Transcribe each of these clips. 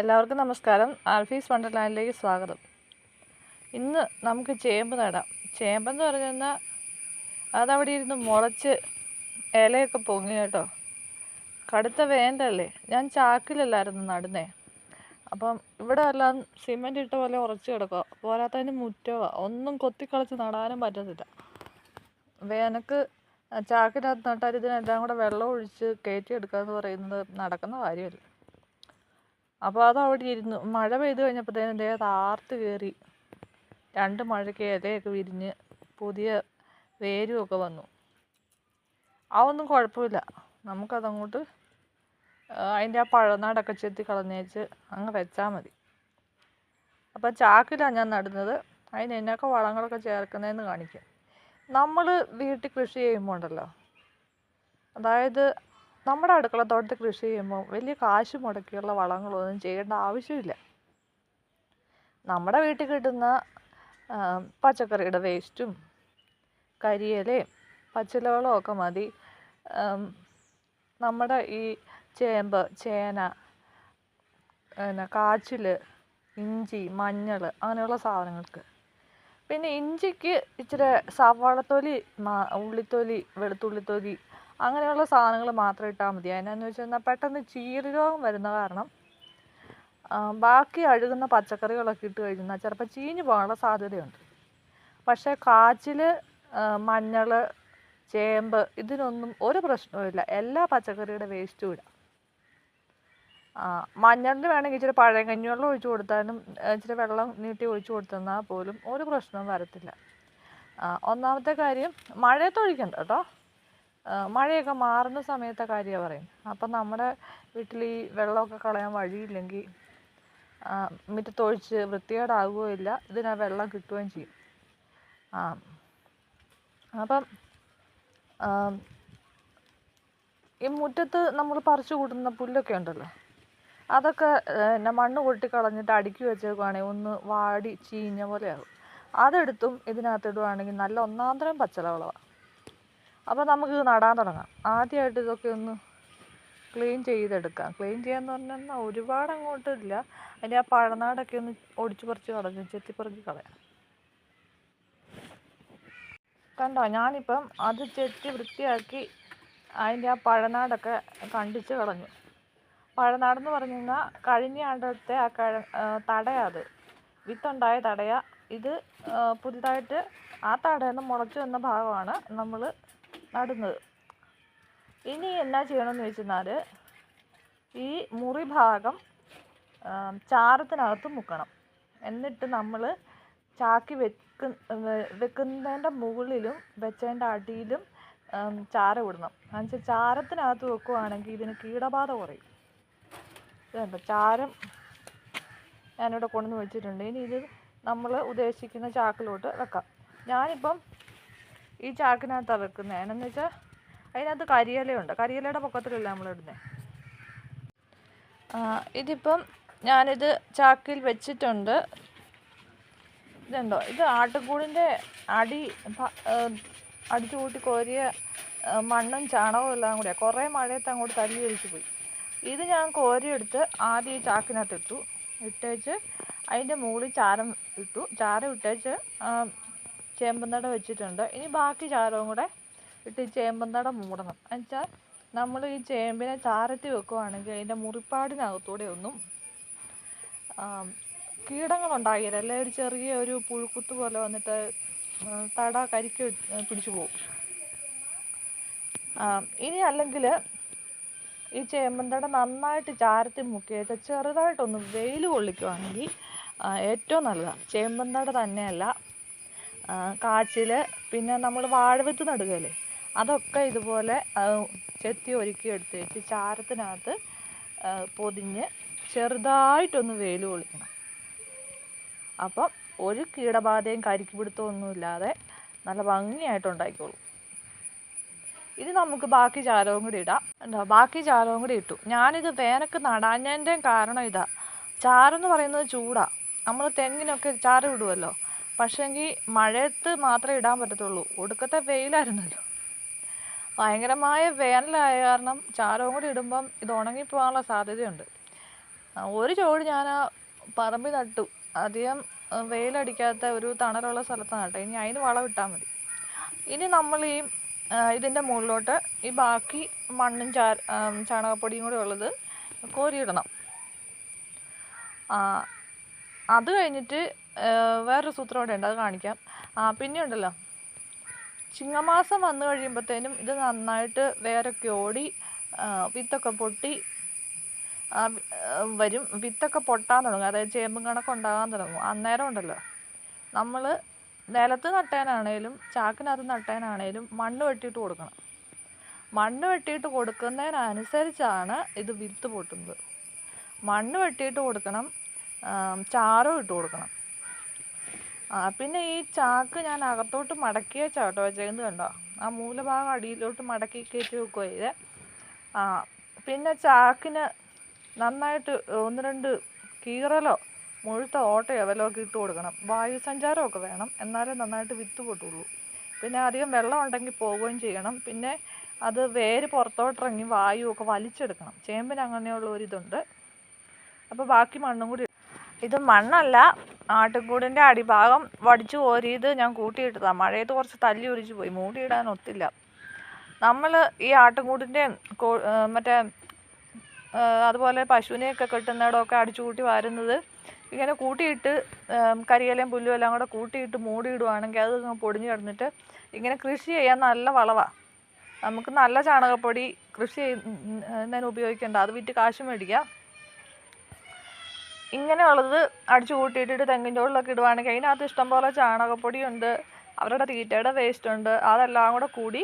എല്ലാവർക്കും നമസ്കാരം. ആൽഫീസ് വണ്ടർലാൻഡിലേക്ക് സ്വാഗതം. ഇന്ന് നമുക്ക് ചേമ്പ് നടാം. ചേമ്പെന്ന് പറഞ്ഞു കഴിഞ്ഞാൽ അതവിടെ ഇരുന്ന് മുളച്ച് ഇലയൊക്കെ പൊങ്ങി കേട്ടോ. കടുത്ത വേനലല്ലേ? ഞാൻ ചാക്കിലല്ലായിരുന്നു നടുന്നേ. അപ്പം ഇവിടെ എല്ലാം സിമെന്റ് ഇട്ട പോലെ ഉറച്ച് കിടക്കുക പോരാത്തതിന് മുറ്റവാ. ഒന്നും കൊത്തിക്കളച്ച് നടാനും പറ്റത്തില്ല. വേനക്ക് ചാക്കിനകത്ത് നട്ടാൽ ഇതിനെല്ലാം കൂടെ വെള്ളം ഒഴിച്ച് കയറ്റിയെടുക്കുക എന്ന് പറയുന്നത് നടക്കുന്ന കാര്യമല്ല? അപ്പോൾ അത് അവിടെ ഇരുന്നു. മഴ പെയ്ത് കഴിഞ്ഞപ്പോഴത്തേനും ദേ അത് ആർത്ത് കയറി രണ്ട് മഴയ്ക്ക് ഇലയൊക്കെ വിരിഞ്ഞ് പുതിയ വേരും ഒക്കെ വന്നു. അതൊന്നും കുഴപ്പമില്ല. നമുക്കതങ്ങോട്ട് അതിന്റെ ആ പഴനാടൊക്കെ ചെത്തി കളഞ്ഞേച്ച് അങ്ങ് വെച്ചാൽ മതി. അപ്പോൾ ചാക്കിലാണ് ഞാൻ നടുന്നത്. അതിന് എന്നൊക്കെ വളങ്ങളൊക്കെ ചേർക്കുന്നതെന്ന് കാണിക്കും. നമ്മൾ വീട്ടിൽ കൃഷി ചെയ്യുമ്പോൾ ഉണ്ടല്ലോ അതായത് നമ്മുടെ അടുക്കള അടുക്കളത്തോട്ടത്തിൽ കൃഷി ചെയ്യുമ്പോൾ വലിയ കാശ് മുടക്കിയുള്ള വളങ്ങളൊന്നും ചെയ്യേണ്ട ആവശ്യമില്ല. നമ്മുടെ വീട്ടിൽ കിട്ടുന്ന പച്ചക്കറിയുടെ വേസ്റ്റും കരിയിലയും പച്ചിലകളും ഒക്കെ മതി. നമ്മുടെ ഈ ചേമ്പ് ചേന പിന്നെ കാച്ചിൽ ഇഞ്ചി മഞ്ഞൾ അങ്ങനെയുള്ള സാധനങ്ങൾക്ക്. പിന്നെ ഇഞ്ചിക്ക് ഇച്ചിരി സവാളത്തൊലി ഉള്ളിത്തൊലി വെളുത്തുള്ളിത്തൊലി അങ്ങനെയുള്ള സാധനങ്ങൾ മാത്രം ഇട്ടാൽ മതി. അതിനെന്ന് വെച്ച് കഴിഞ്ഞാൽ പെട്ടെന്ന് ചീരരോഗം വരുന്ന കാരണം ബാക്കി അഴുകുന്ന പച്ചക്കറികളൊക്കെ ഇട്ട് കഴിഞ്ഞാൽ ചിലപ്പോൾ ചീഞ്ഞു പോകാനുള്ള സാധ്യതയുണ്ട്. പക്ഷേ കാച്ചിൽ മഞ്ഞൾ ചേമ്പ് ഇതിനൊന്നും ഒരു പ്രശ്നവുമില്ല എല്ലാ പച്ചക്കറിയുടെ വേസ്റ്റും ഇടാം. മഞ്ഞളിന് വേണമെങ്കിൽ ഇച്ചിരി പഴയ കഞ്ഞിവെള്ളം ഒഴിച്ചു കൊടുത്താലും ഇച്ചിരി വെള്ളം നീട്ടി ഒഴിച്ചു കൊടുത്തെന്നാൽ പോലും ഒരു പ്രശ്നവും വരത്തില്ല. ഒന്നാമത്തെ കാര്യം മഴയത്ത് ഒഴിക്കണ്ട കേട്ടോ. മഴയൊക്കെ മാറുന്ന സമയത്തെ കാര്യമാണ് പറയുന്നത് അപ്പം നമ്മുടെ വീട്ടിൽ ഈ വെള്ളമൊക്കെ കളയാൻ വഴിയില്ലെങ്കിൽ മുറ്റത്തൊഴിച്ച് വൃത്തികേടാകുകയും ഇല്ല ഇതിന് വെള്ളം കിട്ടുകയും ചെയ്യും. ആ അപ്പം ഈ മുറ്റത്ത് നമ്മൾ പറിച്ചു കൂട്ടുന്ന പുല്ലൊക്കെ ഉണ്ടല്ലോ അതൊക്കെ പിന്നെ മണ്ണ് കൊട്ടി കളഞ്ഞിട്ട് അടുക്കി വെച്ചേക്കുവാണെങ്കിൽ ഒന്ന് വാടി ചീഞ്ഞ പോലെയാകും. അതെടുത്തും ഇതിനകത്ത് ഇടുവാണെങ്കിൽ നല്ല ഒന്നാന്തരം പച്ചലവളമാണ് അപ്പോൾ നമുക്ക് നടാൻ തുടങ്ങാം. ആദ്യമായിട്ട് ഇതൊക്കെ ഒന്ന് ക്ലീൻ ചെയ്തെടുക്കാം. ക്ലീൻ ചെയ്യാന്ന് പറഞ്ഞാൽ ഒരുപാട് അങ്ങോട്ട് ഇല്ല. അതിന്റെ ആ പഴനാടൊക്കെ ഒന്ന് ഒടിച്ചു പറിച്ച് കളഞ്ഞു ചെത്തിപ്പറിച്ച് കളയാം. കണ്ടോ? ഞാനിപ്പം അത് ചെത്തി വൃത്തിയാക്കി അതിന്റെ ആ പഴനാടൊക്കെ കണ്ടിച്ച് കളഞ്ഞു. പഴനാടെന്ന് പറഞ്ഞു കഴിഞ്ഞാൽ കഴിഞ്ഞ ആണ്ടത്തെ ആ കഴ തടയാ അത്. വിത്തുണ്ടായ തടയാ. ഇത് പുതിയതായിട്ട് ആ തടയിൽ നിന്ന് മുളച്ചു വന്ന ഭാഗമാണ് നമ്മൾ നടുന്നത്. ഇനി എന്നാ ചെയ്യണമെന്ന് വെച്ചെന്നാൽ ഈ മുറി ഭാഗം ചാരത്തിനകത്ത് മുക്കണം. എന്നിട്ട് നമ്മൾ ചാക്കി വെക്ക വെക്കുന്നതിന്റെ മുകളിലും വെച്ചതിന്റെ അടിയിലും ചാര ചാരം ഇടണം എന്നുവെച്ചാൽ ചാരത്തിനകത്ത് വെക്കുവാണെങ്കിൽ ഇതിന് കീടബാധ കുറയും. ഇതുണ്ട്? ചാരം ഞാനിവിടെ കൊണ്ടുവന്ന് വെച്ചിട്ടുണ്ട്. ഇനി ഇത് നമ്മൾ ഉദ്ദേശിക്കുന്ന ചാക്കിലോട്ട് വെക്കാം. ഞാനിപ്പം ഈ ചാക്കിനകത്ത് വെക്കുന്നത് എന്നു വെച്ചാൽ അതിനകത്ത് കരിയിലയുണ്ട്. കരിയിലയുടെ പൊക്കത്തിലല്ല നമ്മൾ ഇടുന്നത് ഇതിപ്പം ഞാനിത് ചാക്കിൽ വെച്ചിട്ടുണ്ട്. ഇതുണ്ടോ? ഇത് ആട്ടുകൂടിന്റെ അടി അടിച്ചു കൂട്ടി കോരിയ മണ്ണും ചാണകവും എല്ലാം കൂടിയാ. കുറേ മഴയത്ത് അങ്ങോട്ട് തല്ലി ഒലിച്ചു പോയി. ഇത് ഞാൻ കോരിയെടുത്ത് ആദ്യം ഈ ചാക്കിനകത്ത് ഇട്ടു ഇട്ടേച്ച് അതിന്റെ മുകളിൽ ചാരം ഇട്ടു. ചാരം ഇട്ടേച്ച് ചേമ്പന്തട വെച്ചിട്ടുണ്ട്. ഇനി ബാക്കി ചാരവും കൂടെ ഇട്ട് ചേമ്പന്തട മൂടണം. എന്നുവെച്ചാൽ നമ്മൾ ഈ ചേമ്പിനെ ചാരത്തി വെക്കുവാണെങ്കിൽ അതിന്റെ മുറിപ്പാടിനകത്തൂടെ ഒന്നും കീടങ്ങളുണ്ടാകില്ല. അല്ലെ ഒരു ചെറിയ ഒരു പുഴുക്കുത്ത് പോലെ വന്നിട്ട് തട കരിക്ക് പിടിച്ചു പോകും ഇനി അല്ലെങ്കിൽ ഈ ചേമ്പന്തട നന്നായിട്ട് ചാരത്തി മുക്കിയിട്ട് ചെറുതായിട്ടൊന്ന് വെയിൽ കൊള്ളിക്കുവാണെങ്കിൽ ഏറ്റവും നല്ലതാണ്. ചേമ്പന്തട തന്നെയല്ല കാച്ചിൽ പിന്നെ നമ്മൾ വാഴവിത്ത് നടുകയില്ലേ അതൊക്കെ ഇതുപോലെ ചെത്തി ഒരുക്കി എടുത്ത് വെച്ച് ചാരത്തിനകത്ത് പൊതിഞ്ഞ് ചെറുതായിട്ടൊന്ന് വെയിൽ കൊള്ളിക്കണം അപ്പം ഒരു കീടബാധയും കരിക്ക് പിടുത്തവും ഒന്നുമില്ലാതെ നല്ല ഭംഗിയായിട്ട് ഉണ്ടാക്കിക്കോളും ഇനി നമുക്ക് ബാക്കി ചാരവും കൂടി ഇടാം. എന്താ ബാക്കി ചാരവും കൂടി ഇട്ടു. ഞാനിത് വേനക്ക് നടാഞ്ഞതിന്റെയും കാരണം ഇതാ. ചാരം എന്ന് പറയുന്നത് ചൂടാ. നമ്മൾ തെങ്ങിനൊക്കെ ചാരം ഇടുമല്ലോ പക്ഷേങ്കിൽ മഴയത്ത് മാത്രമേ ഇടാൻ പറ്റത്തുള്ളൂ. ഒടുക്കത്തെ വെയിലായിരുന്നല്ലോ. ഭയങ്കരമായ വേനലായ കാരണം ചാരവും കൂടി ഇടുമ്പം ഇത് ഉണങ്ങിപ്പോകാനുള്ള സാധ്യതയുണ്ട്. ഒരു ചോട് ഞാൻ ആ പറമ്പി നട്ടു. അധികം വെയിലടിക്കാത്ത ഒരു തണലുള്ള സ്ഥലത്ത് നട്ടെ. ഇനി അതിന് വളം ഇട്ടാൽ മതി. ഇനി നമ്മൾ ഈ ഇതിന്റെ മുകളിലോട്ട് ഈ ബാക്കി മണ്ണും ചാ ചാണകപ്പൊടിയും കൂടി ഉള്ളത് കോരിയിടണം. അത് കഴിഞ്ഞിട്ട് വേറൊരു സൂത്രം അവിടെ ഉണ്ട് അത് കാണിക്കാം. പിന്നെ ഉണ്ടല്ലോ ചിങ്ങമാസം വന്നു കഴിയുമ്പോഴത്തേനും ഇത് നന്നായിട്ട് വേരൊക്കെ ഓടി വിത്തൊക്കെ പൊട്ടി വരും. വിത്തൊക്കെ പൊട്ടാൻ തുടങ്ങും. അതായത് ചേമ്പും കണക്ക് ഉണ്ടാകാൻ തുടങ്ങും. അന്നേരം ഉണ്ടല്ലോ. നമ്മൾ നിലത്ത് നട്ടേനാണേലും ചാക്കിനകത്ത് നട്ടേനാണേലും മണ്ണ് വെട്ടിയിട്ട് കൊടുക്കണം. മണ്ണ് വെട്ടിയിട്ട് കൊടുക്കുന്നതിനനുസരിച്ചാണ് ഇത് വിത്ത് പൊട്ടുന്നത്. മണ്ണ് വെട്ടിയിട്ട് കൊടുക്കണം. ചാരം ഇട്ട് കൊടുക്കണം. ആ പിന്നെ ഈ ചാക്ക് ഞാൻ അകത്തോട്ട് മടക്കി വെച്ചാട്ടോ വെച്ചേക്കുന്നത് കണ്ടോ? ആ മൂലഭാഗം അടിയിലോട്ട് മടക്കി കയറ്റി വെക്കുക ചെയ്തേ. ആ പിന്നെ ചാക്കിന് നന്നായിട്ട് ഒന്ന് രണ്ട് കീറലോ മുഴുത്ത ഓട്ടയോ വല്ലതും ഒക്കെ ഇട്ട് കൊടുക്കണം. വായു സഞ്ചാരമൊക്കെ വേണം. എന്നാലേ നന്നായിട്ട് വിത്ത് പൊട്ടുള്ളൂ. പിന്നെ അധികം വെള്ളം ഉണ്ടെങ്കിൽ പോവുകയും ചെയ്യണം. പിന്നെ അത് വേര് പുറത്തോട്ടിറങ്ങി വായുവൊക്കെ വലിച്ചെടുക്കണം. ചേമ്പിന് അങ്ങനെയുള്ള ഒരിതുണ്ട്. അപ്പോൾ ബാക്കി മണ്ണും കൂടി ഇത് മണ്ണല്ല ആട്ടുകൂടിന്റെ അടിഭാഗം വടിച്ചു കോരിയത് ഞാൻ കൂട്ടിയിട്ടതാണ് മഴയത്ത് കുറച്ച് തല്ലി ഒരിച്ച് പോയി മൂടിയിടാൻ ഒത്തില്ല നമ്മൾ ഈ ആട്ടുംകൂടിന്റെയും കോ മറ്റേ അതുപോലെ പശുവിനെയൊക്കെ കെട്ടുന്നിടമൊക്കെ അടിച്ചു കൂട്ടി വാരുന്നത് ഇങ്ങനെ കൂട്ടിയിട്ട് കരിയിലയും പുല്ലും എല്ലാം കൂടെ കൂട്ടിയിട്ട് മൂടിയിടുവാണെങ്കിൽ അത് പൊടിഞ്ഞ് കിടന്നിട്ട് ഇങ്ങനെ കൃഷി ചെയ്യാൻ നല്ല വളവാണ് നമുക്ക് നല്ല ചാണകപ്പൊടി കൃഷി ചെയ്യുന്നതിന് ഉപയോഗിക്കേണ്ട അത് വിറ്റ് കാശ് മേടിക്കാം ഇങ്ങനെയുള്ളത് അടിച്ചു കൂട്ടിയിട്ടിട്ട് തെങ്ങിൻ ചോളിലൊക്കെ ഇടുവാണെങ്കിൽ അതിനകത്ത് ഇഷ്ടംപോലെ ചാണകപ്പൊടിയുണ്ട് അവരുടെ തീറ്റയുടെ വേസ്റ്റ് ഉണ്ട്. അതെല്ലാം കൂടെ കൂടി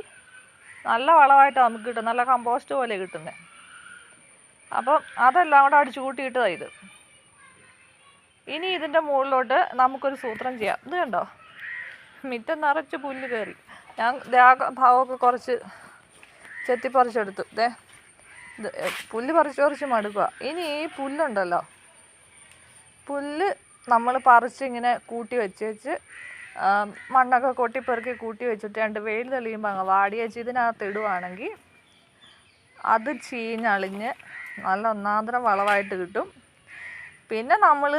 നല്ല വളമായിട്ടാണ് നമുക്ക് കിട്ടും നല്ല കമ്പോസ്റ്റ് പോലെ കിട്ടുന്നത് അപ്പം അതെല്ലാം കൂടെ അടിച്ചു കൂട്ടിയിട്ടതാണ് ഇത്. ഇനി ഇതിന്റെ മുകളിലോട്ട് നമുക്കൊരു സൂത്രം ചെയ്യാം. ഇത് കണ്ടോ? മിറ്റം നിറച്ച് പുല്ല് കയറി ഞാൻ ഭാവമൊക്കെ കുറച്ച് ചെത്തിപ്പറിച്ചെടുത്തു. ദേ ഇത് പുല്ല് പറിച്ച് പറിച്ച് മടുക്കുക ഇനി ഈ പുല്ലുണ്ടല്ലോ പുല്ല് നമ്മൾ പറിച്ചിങ്ങനെ കൂട്ടി വെച്ച് വെച്ച് മണ്ണൊക്കെ കൊട്ടിപ്പെറുക്കി കൂട്ടി വെച്ചിട്ട് രണ്ട് വെയിൽ തെളിയുമ്പോൾ അങ്ങ് വാടിയേച്ച് ഇതിനകത്ത് ഇടുവാണെങ്കിൽ അത് ചീഞ്ഞളിഞ്ഞ് നല്ല ഒന്നാന്തരം വളമായിട്ട് കിട്ടും. പിന്നെ നമ്മൾ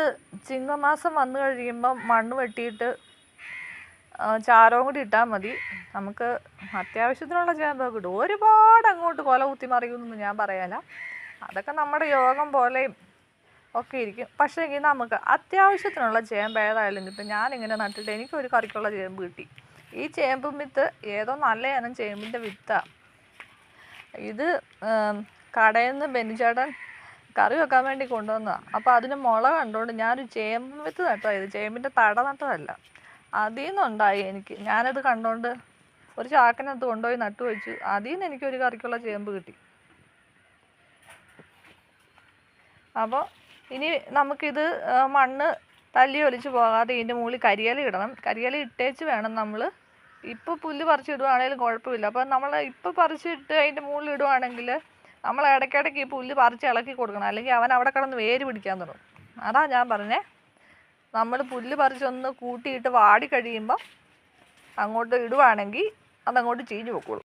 ചിങ്ങമാസം വന്നു കഴിയുമ്പം മണ്ണ് വെട്ടിയിട്ട് ചാരവും കൂടി ഇട്ടാൽ മതി. നമുക്ക് അത്യാവശ്യത്തിനുള്ള ചേമ്പൊക്കെ കിട്ടും. ഒരുപാട് അങ്ങോട്ട് കൊല കുത്തി ഞാൻ പറയാല അതൊക്കെ നമ്മുടെ യോഗം പോലെയും ഒക്കെ ഇരിക്കും. പക്ഷേ എങ്കിൽ നമുക്ക് അത്യാവശ്യത്തിനുള്ള ചേമ്പ് ഏതായാലും കിട്ടും. ഞാനിങ്ങനെ നട്ടിട്ട് എനിക്കൊരു കറിക്കുള്ള ചേമ്പ് കിട്ടി. ഈ ചേമ്പ് വിത്ത് ഏതോ നല്ല ഇനം ചേമ്പിന്റെ വിത്താണ് ഇത് കടയിൽ നിന്ന് ബെന്നിച്ചേട്ടൻ കറി വെക്കാൻ വേണ്ടി കൊണ്ടുവന്നതാണ് അപ്പോൾ അതിന് മുള കണ്ടുകൊണ്ട് ഞാനൊരു ചേമ്പ് വിത്ത് നട്ടതാണ് ഇത് ചേമ്പിന്റെ തട നട്ടതല്ല. അതിൽ നിന്നുണ്ടായി എനിക്ക്. ഞാനത് കണ്ടുകൊണ്ട് ഒരു ചാക്കിനകത്ത് കൊണ്ടുപോയി നട്ടു വെച്ചു. അതിൽ നിന്ന് എനിക്കൊരു കറിക്കുള്ള ചേമ്പ് കിട്ടി. അപ്പോൾ ഇനി നമുക്കിത് മണ്ണ് തല്ലി ഒലിച്ച് പോകാതെ ഇതിന്റെ മുകളിൽ കരിയില ഇടണം. കരിയില ഇട്ടേച്ച് വേണം നമ്മൾ ഇപ്പോൾ പുല്ല് പറിച്ചിടുവാണെങ്കിലും കുഴപ്പമില്ല. അപ്പോൾ നമ്മൾ ഇപ്പോൾ പറിച്ചിട്ട് അതിന്റെ മുകളിൽ ഇടുവാണെങ്കിൽ നമ്മൾ ഇടയ്ക്കിടയ്ക്ക് ഈ പുല്ല് പറിച്ച് ഇളക്കി കൊടുക്കണം. അല്ലെങ്കിൽ അവൻ അവിടെ കിടന്ന് വേര് പിടിക്കാൻ തുടങ്ങും. അതാ ഞാൻ പറഞ്ഞേ. നമ്മൾ പുല്ല് പറിച്ചൊന്ന് കൂട്ടിയിട്ട് വാടി കഴിയുമ്പോൾ അങ്ങോട്ട് ഇടുവാണെങ്കിൽ അതങ്ങോട്ട് ചീഞ്ഞു പൊക്കോളും.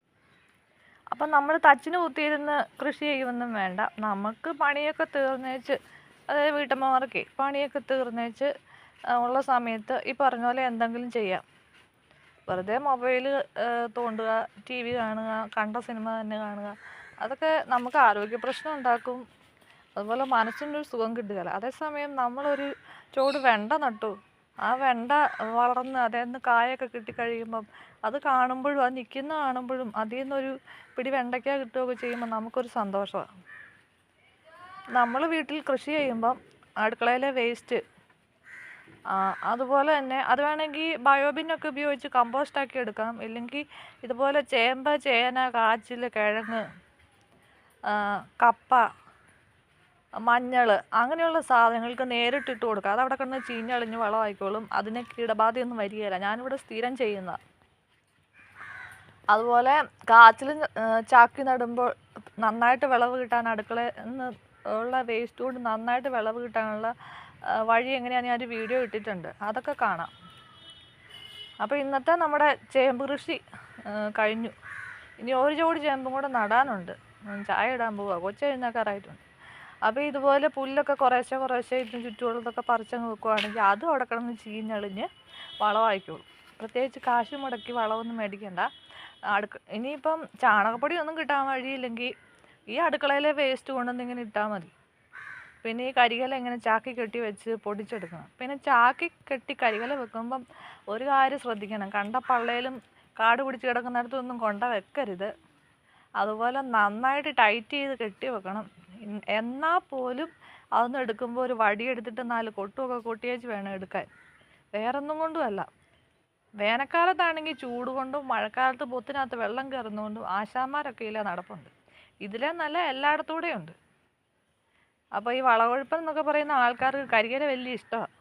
അപ്പം നമ്മൾ തച്ചിന് കുത്തിയിരുന്ന് കൃഷി ചെയ്യുമൊന്നും വേണ്ട. നമുക്ക് പണിയൊക്കെ തീർന്നേച്ച് അതായത് വീട്ടമ്മമാർക്ക് പണിയൊക്കെ തീർന്നേച്ച് ഉള്ള സമയത്ത് ഈ പറഞ്ഞ പോലെ എന്തെങ്കിലും ചെയ്യാം. വെറുതെ മൊബൈൽ തോണ്ടുക ടി വി കാണുക കണ്ട സിനിമ തന്നെ കാണുക അതൊക്കെ നമുക്ക് ആരോഗ്യ പ്രശ്നം ഉണ്ടാക്കും. അതുപോലെ മനസ്സിനൊരു സുഖം കിട്ടുകയില്ല. അതേസമയം നമ്മളൊരു ചോട് വെണ്ട നട്ടു. ആ വെണ്ട വളർന്ന് നിന്ന് കായൊക്കെ കിട്ടിക്കഴിയുമ്പം അത് കാണുമ്പോഴും അത് നിൽക്കുന്ന കാണുമ്പോഴും അതിൽ നിന്നൊരു പിടി വെണ്ടയ്ക്ക കിട്ടുകയൊക്കെ ചെയ്യുമ്പോൾ നമുക്കൊരു സന്തോഷമാണ് നമ്മൾ വീട്ടിൽ കൃഷി ചെയ്യുമ്പം അടുക്കളയിലെ വേസ്റ്റ് അതുപോലെ തന്നെ അത് വേണമെങ്കിൽ ബയോബിനൊക്കെ ഉപയോഗിച്ച് കമ്പോസ്റ്റാക്കി എടുക്കാം. ഇല്ലെങ്കിൽ ഇതുപോലെ ചേമ്പ് ചേന കാച്ചിൽ കിഴങ്ങ് കപ്പ മഞ്ഞൾ അങ്ങനെയുള്ള സാധനങ്ങൾക്ക് നേരിട്ടിട്ട് കൊടുക്കുക അത് അവിടെ കിടന്ന് ചീഞ്ഞളിഞ്ഞ് വളമായിക്കോളും. അതിന് കീടബാധയൊന്നും വരികയില്ല. ഞാനിവിടെ സ്ഥിരം ചെയ്യുന്ന അതുപോലെ കാച്ചിൽ ചാക്കി നടുമ്പോൾ നന്നായിട്ട് വിളവ് കിട്ടാൻ അടുക്കളയിൽ നിന്ന് ഉള്ള വേസ്റ്റ് കൊണ്ട് നന്നായിട്ട് വിളവ് കിട്ടാനുള്ള വഴി എങ്ങനെയാണ് ഞാനൊരു വീഡിയോ ഇട്ടിട്ടുണ്ട്. അതൊക്കെ കാണാം. അപ്പോൾ ഇന്നത്തെ നമ്മുടെ ചേമ്പ് കൃഷി കഴിഞ്ഞു. ഇനി ഒരു ജോഡി ചേമ്പും കൂടെ നടാനുണ്ട്. ചായ ഇടാൻ പോവുക കൊച്ചെഴുന്നേക്കാറായിട്ടുണ്ട് അപ്പോൾ ഇതുപോലെ പുല്ലൊക്കെ കുറേശ്ശെ കുറേശ്ശെ ഇതിന് ചുറ്റുമുള്ളതൊക്കെ പറിച്ചങ്ങ് വെക്കുവാണെങ്കിൽ അതും അവിടെ കിടന്ന് ചീഞ്ഞളിഞ്ഞ് വളമായിക്കോളും. പ്രത്യേകിച്ച് കാശ് മുടക്കി വളമൊന്നും മേടിക്കണ്ട. അടുക്ക ഇനിയിപ്പം ചാണകപ്പൊടി ഒന്നും കിട്ടാൻ വഴിയില്ലെങ്കിൽ ഈ അടുക്കളയിലെ വേസ്റ്റ് കൊണ്ടൊന്നും ഇങ്ങനെ ഇട്ടാൽ മതി. പിന്നെ ഈ കരികല ഇങ്ങനെ ചാക്കി കെട്ടി വെച്ച് പൊടിച്ചെടുക്കണം. പിന്നെ ചാക്കി കെട്ടി കരികല വെക്കുമ്പം ഒരു കാര്യം ശ്രദ്ധിക്കണം. കണ്ട പള്ളയിലും കാട് പിടിച്ച് കിടക്കുന്നിടത്തൊന്നും കൊണ്ട വെക്കരുത്. അതുപോലെ നന്നായിട്ട് ടൈറ്റ് ചെയ്ത് കെട്ടി വെക്കണം. എന്നാൽ പോലും അതൊന്നും എടുക്കുമ്പോൾ ഒരു വടിയെടുത്തിട്ട് നാല് കൊട്ടുമൊക്കെ കൊട്ടിയേച്ച് വേണം എടുക്കാൻ. വേറൊന്നും കൊണ്ടുമല്ല വേനൽക്കാലത്താണെങ്കിൽ ചൂട് കൊണ്ടും മഴക്കാലത്ത് പൊത്തിനകത്ത് വെള്ളം കയറുന്നതുകൊണ്ടും ആശാന്മാരൊക്കെ ഇല്ല നടപ്പുണ്ട്. ഇതിലെ നല്ല എല്ലായിടത്തൂടെ ഉണ്ട് അപ്പോൾ ഈ വളകൊഴുപ്പൻ എന്നൊക്കെ പറയുന്ന ആൾക്കാർക്ക് കരികര വലിയ ഇഷ്ടമാണ്.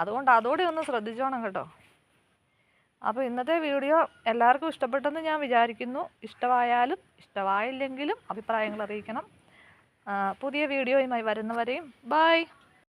അതുകൊണ്ട് അതോടെ ഒന്ന് ശ്രദ്ധിച്ചോണം കേട്ടോ. അപ്പോൾ ഇന്നത്തെ വീഡിയോ എല്ലാവർക്കും ഇഷ്ടപ്പെട്ടെന്ന് ഞാൻ വിചാരിക്കുന്നു. ഇഷ്ടമായാലും ഇഷ്ടമായില്ലെങ്കിലും അഭിപ്രായങ്ങൾ അറിയിക്കണം. പുതിയ വീഡിയോയുമായി വരുന്നവരെയും ബായ്